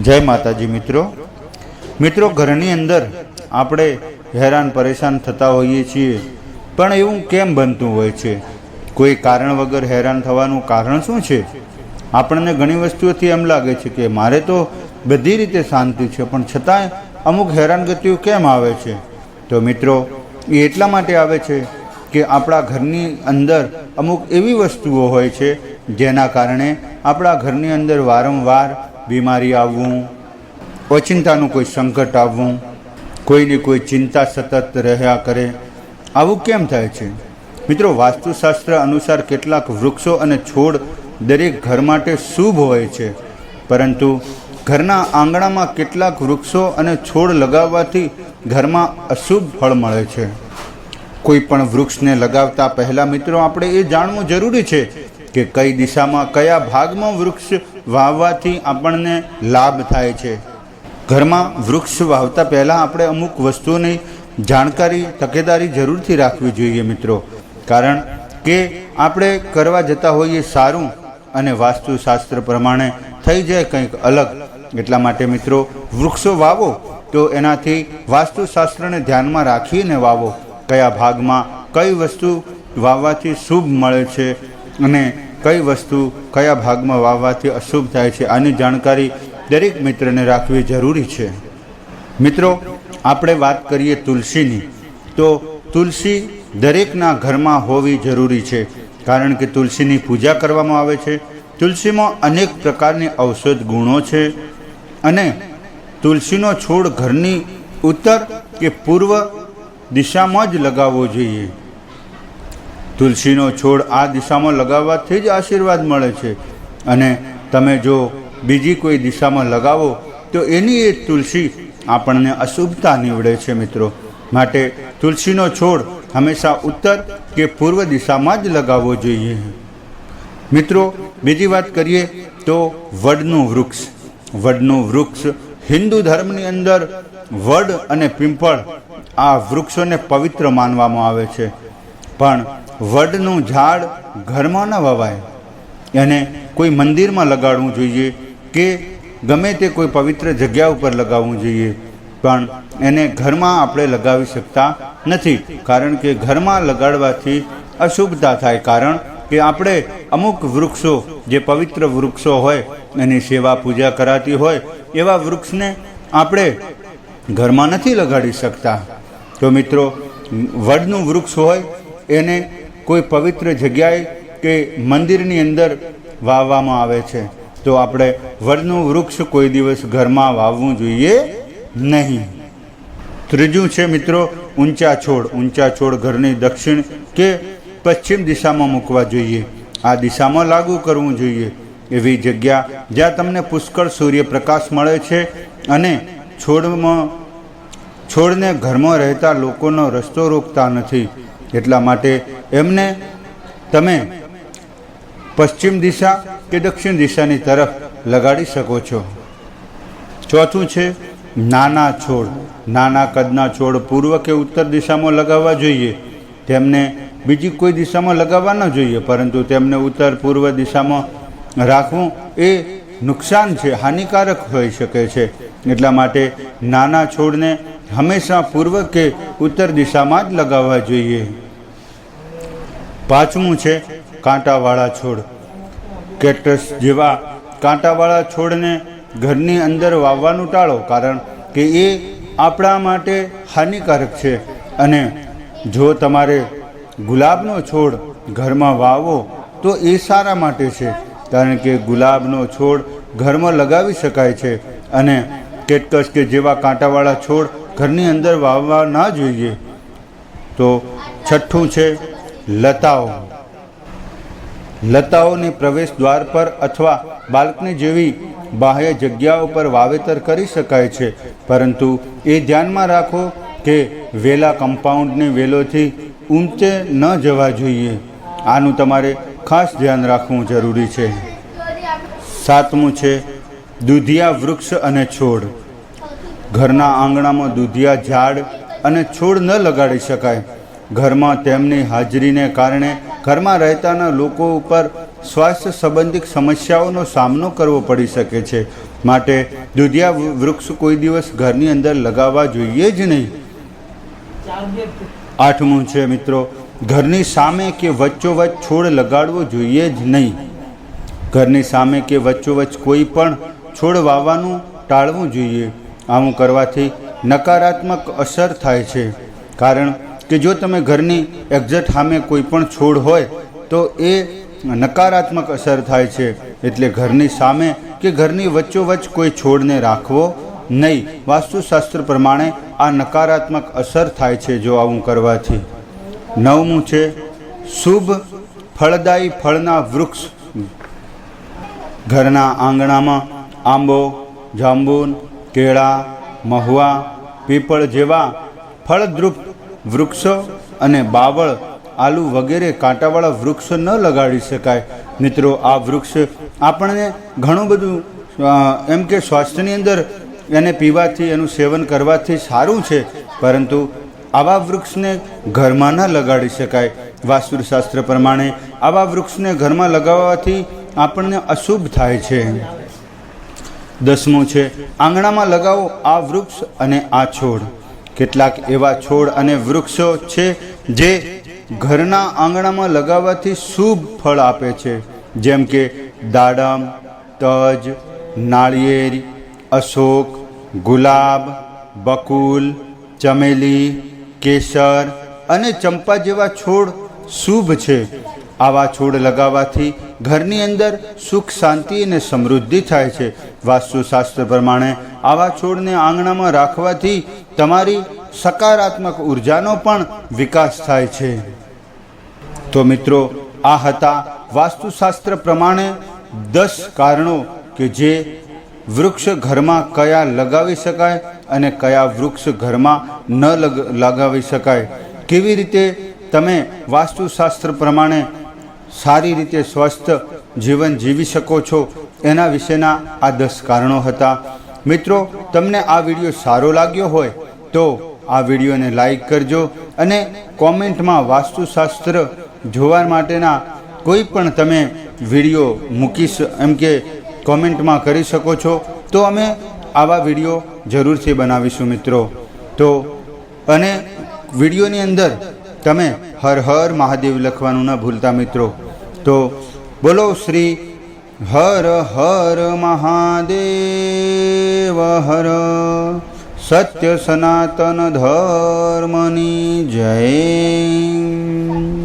જય માતાજી મિત્રો. મિત્રો, ઘરની અંદર આપણે હેરાન પરેશાન થતા હોઈએ છીએ, પણ એવું કેમ બનતું હોય છે? કોઈ કારણ વગર હેરાન થવાનું કારણ શું છે? આપણને ઘણી વસ્તુઓથી એમ લાગે છે કે મારે તો બધી રીતે શાંતિ છે, પણ છતાંય અમુક હેરાનગતિઓ કેમ આવે છે? તો મિત્રો, એ એટલા માટે આવે છે કે આપણા ઘરની અંદર અમુક એવી વસ્તુઓ હોય છે, જેના કારણે આપણા ઘરની અંદર વારંવાર બીમારી આવવું ઓચિંતાનું કોઈ સંકટ આવવું, કોઈની કોઈ ચિંતા સતત રહ્યા કરે, આવું કેમ થાય છે? મિત્રો, વાસ્તુશાસ્ત્ર અનુસાર કેટલાક વૃક્ષો અને છોડ દરેક ઘર માટે શુભ હોય છે. પરંતુ ઘરના આંગણામાં કેટલાક વૃક્ષો અને છોડ લગાવવાથી ઘરમાં અશુભ ફળ મળે છે. કોઈ પણ વૃક્ષને લગાવતા પહેલાં મિત્રો, આપણે એ જાણવું જરૂરી છે કે કઈ દિશામાં, કયા ભાગમાં વૃક્ષ વાવવાથી આપણને લાભ થાય છે. ઘરમાં વૃક્ષ વાવતા પહેલાં આપણે અમુક વસ્તુઓની જાણકારી, તકેદારી જરૂરથી રાખવી જોઈએ મિત્રો. કારણ કે આપણે કરવા જતા હોઈએ સારું અને વાસ્તુશાસ્ત્ર પ્રમાણે થઈ જાય કંઈક અલગ. એટલા માટે મિત્રો, વૃક્ષો વાવો તો એનાથી વાસ્તુશાસ્ત્રને ધ્યાનમાં રાખીને વાવો. કયા ભાગમાં કઈ વસ્તુ વાવવાથી શુભ મળે છે અને કઈ વસ્તુ કયા ભાગમાં વાવવાથી અશુભ થાય છે આની જાણકારી દરેક મિત્રને રાખવી જરૂરી છે. મિત્રો, આપણે વાત કરીએ તુલસીની. તો તુલસી દરેકના ઘરમાં હોવી જરૂરી છે, કારણ કે તુલસીની પૂજા કરવામાં આવે છે. તુલસીમાં અનેક પ્રકારની ઔષધ ગુણો છે અને તુલસીનો છોડ ઘરની ઉત્તર કે પૂર્વ દિશામાં જ લગાવવો જોઈએ. તુલસીનો છોડ આ દિશામાં લગાવવાથી જ આશીર્વાદ મળે છે. અને તમે જો બીજી કોઈ દિશામાં લગાવો, તો એની એ તુલસી આપણને અશુભતા નીવડે છે મિત્રો. માટે તુલસીનો છોડ હંમેશા ઉત્તર કે પૂર્વ દિશામાં જ લગાવવો જોઈએ. મિત્રો, બીજી વાત કરીએ તો વડનું વૃક્ષ. વડનું વૃક્ષ હિન્દુ ધર્મની અંદર વડ અને પિંપળ આ વૃક્ષોને પવિત્ર માનવામાં આવે છે. પણ વડનું ઝાડ ઘરમાં ન વવાય. એને કોઈ મંદિરમાં લગાડવું જોઈએ કે ગમે તે કોઈ પવિત્ર જગ્યા ઉપર લગાવવું જોઈએ. પણ એને ઘરમાં આપણે લગાવી શકતા નથી. કારણ કે ઘરમાં લગાડવાથી અશુભતા થાય. કારણ કે આપણે અમુક વૃક્ષો, જે પવિત્ર વૃક્ષો હોય, એની સેવા પૂજા કરાતી હોય, એવા વૃક્ષને આપણે ઘરમાં નથી લગાડી શકતા. તો મિત્રો, વડનું વૃક્ષ હોય, એને કોઈ પવિત્ર જગ્યાએ કે મંદિરની અંદર વાવવામાં આવે છે, તો આપણે વડનું વૃક્ષ કોઈ દિવસ ઘરમાં વાવવું જોઈએ નહીં. ત્રીજું છે મિત્રો, ઊંચા છોડ. ઊંચા છોડ ઘરની દક્ષિણ કે પશ્ચિમ દિશામાં મૂકવા જોઈએ. આ દિશામાં લાગુ કરવું જોઈએ. એવી જગ્યા જ્યાં તમને પુષ્કળ સૂર્યપ્રકાશ મળે છે અને છોડમાં, છોડને ઘરમાં રહેતા લોકોનો રસ્તો રોકતા નથી. એટલા માટે એમને તમે પશ્ચિમ દિશા કે દક્ષિણ દિશાની તરફ લગાડી શકો છો. ચોથું છે નાના છોડ. નાના કદના છોડ પૂર્વ કે ઉત્તર દિશામાં લગાવવા જોઈએ. તેમને બીજી કોઈ દિશામાં લગાવવા ન જોઈએ, પરંતુ તેમને ઉત્તર પૂર્વ દિશામાં રાખવું એ નુકસાન છે, હાનિકારક હોઈ શકે છે. એટલા માટે નાના છોડને હંમેશા પૂર્વ કે ઉત્તર દિશામાં જ લગાવવા જોઈએ. પાંચમું છે કાંટાવાળા છોડ. કેટસ જેવા કાંટાવાળા છોડને ઘરની અંદર વાવવાનું ટાળો કારણ કે એ આપણા માટે હાનિકારક છે અને જો તમારે ગુલાબનો છોડ ઘરમાં વાવો તો એ સારા માટે છે કારણ કે ગુલાબનો છોડ ઘરમાં લગાવી શકાય છે અને કેટકસ કે જેવા કાંટાવાળા છોડ ઘરની અંદર વાવવા ના જોઈએ તો છઠ્ઠું છે લતાઓ. લતાઓને પ્રવેશ દ્વાર પર અથવા બાલ્કની જેવી બાહ્ય જગ્યાઓ પર વાવેતર કરી શકાય છે. પરંતુ એ ધ્યાનમાં રાખો કે વેલા કમ્પાઉન્ડને વેલોથી ઊંચે ન જવા જોઈએ. આનું તમારે ખાસ ધ્યાન રાખવું જરૂરી છે. સાતમું છે, દૂધિયા વૃક્ષ અને છોડ. ઘરના આંગણામાં દૂધિયા ઝાડ અને છોડ ન લગાડી શકાય. ઘરમાં તેમની હાજરીને કારણે ઘરમાં રહેતાના લોકો ઉપર સ્વાસ્થ્ય સંબંધિત સમસ્યાઓનો સામનો કરવો પડી શકે છે. માટે દુધિયા વૃક્ષ કોઈ દિવસ ઘરની અંદર લગાવવા જોઈએ જ નહીં. આઠમું છે મિત્રો, ઘરની સામે કે વચ્ચોવચ્ચ છોડ લગાડવો જોઈએ જ નહીં. ઘરની સામે કે વચ્ચોવચ્ચ કોઈ પણ છોડ વાવવાનું ટાળવું જોઈએ. આવું કરવાથી નકારાત્મક અસર થાય છે. કારણ કે જો તમે ઘરની એક્ઝેક્ટ સામે કોઈ પણ છોડ હોય, તો એ નકારાત્મક અસર થાય છે. એટલે ઘરની સામે કે ઘરની વચ્ચોવચ્ચ કોઈ છોડને રાખવો નહીં. વાસ્તુશાસ્ત્ર પ્રમાણે આ નકારાત્મક અસર થાય છે જો આવું કરવાથી. નવમું છે, શુભ ફળદાયી ફળના વૃક્ષ. ઘરના આંગણામાં આંબો, જાંબુન, કેળા, મહુવા, પીપળ જેવા ફળદ્રુપ વૃક્ષો અને બાવળ, આલુ વગેરે કાંટાવાળા વૃક્ષો ન લગાડી શકાય. મિત્રો, આ વૃક્ષ આપણને ઘણું બધું એમ કે સ્વાસ્થ્યની અંદર એને પીવાથી, એનું સેવન કરવાથી સારું છે. પરંતુ આવા વૃક્ષને ઘરમાં ન લગાડી શકાય. વાસ્તુશાસ્ત્ર પ્રમાણે આવા વૃક્ષને ઘરમાં લગાવવાથી આપણને અશુભ થાય છે. દસમું છે, આંગણામાં લગાવો આ વૃક્ષ અને આ છોડ. કેટલાક એવા છોડ અને વૃક્ષો છે જે ઘરના આંગણામાં લગાવવાથી શુભ ફળ આપે છે. જેમ કે દાડમ, તજ, નાળિયેર, અશોક, ગુલાબ, બકુલ, ચમેલી, કેસર અને ચંપા જેવા છોડ શુભ છે. આવા છોડ લગાવવાથી ઘરની અંદર સુખ, શાંતિ અને સમૃદ્ધિ થાય છે. વાસ્તુશાસ્ત્ર પ્રમાણે આવા છોડને આંગણામાં રાખવાથી તમારી સકારાત્મક ઉર્જાનો પણ વિકાસ થાય છે. તો મિત્રો, આ હતા વાસ્તુશાસ્ત્ર પ્રમાણે દસ કારણો કે જે વૃક્ષ ઘરમાં કયા લગાવી શકાય અને કયા વૃક્ષ ઘરમાં ન લગ, લગાવી શકાય. કેવી રીતે તમે વાસ્તુશાસ્ત્ર પ્રમાણે સારી રીતે સ્વસ્થ જીવન જીવી શકો છો એના વિશેના આ દસ કારણો હતા. મિત્રો, તમને આ વીડિયો સારો લાગ્યો હોય તો આ વિડીયોને લાઈક કરજો અને કોમેન્ટમાં વાસ્તુશાસ્ત્ર જોવા માટેના કોઈ પણ તમે વીડિયો મૂકી એમ કે કોમેન્ટમાં કરી શકો છો, તો અમે આવા વીડિયો જરૂરથી બનાવીશું મિત્રો. તો, અને વિડીયોની અંદર તમે હર હર મહાદેવ લખવાનું ન ભૂલતા મિત્રો. તો બોલો શ્રી હર હર મહાદેવ હર સત્ય સનાતન ધર્મની જય.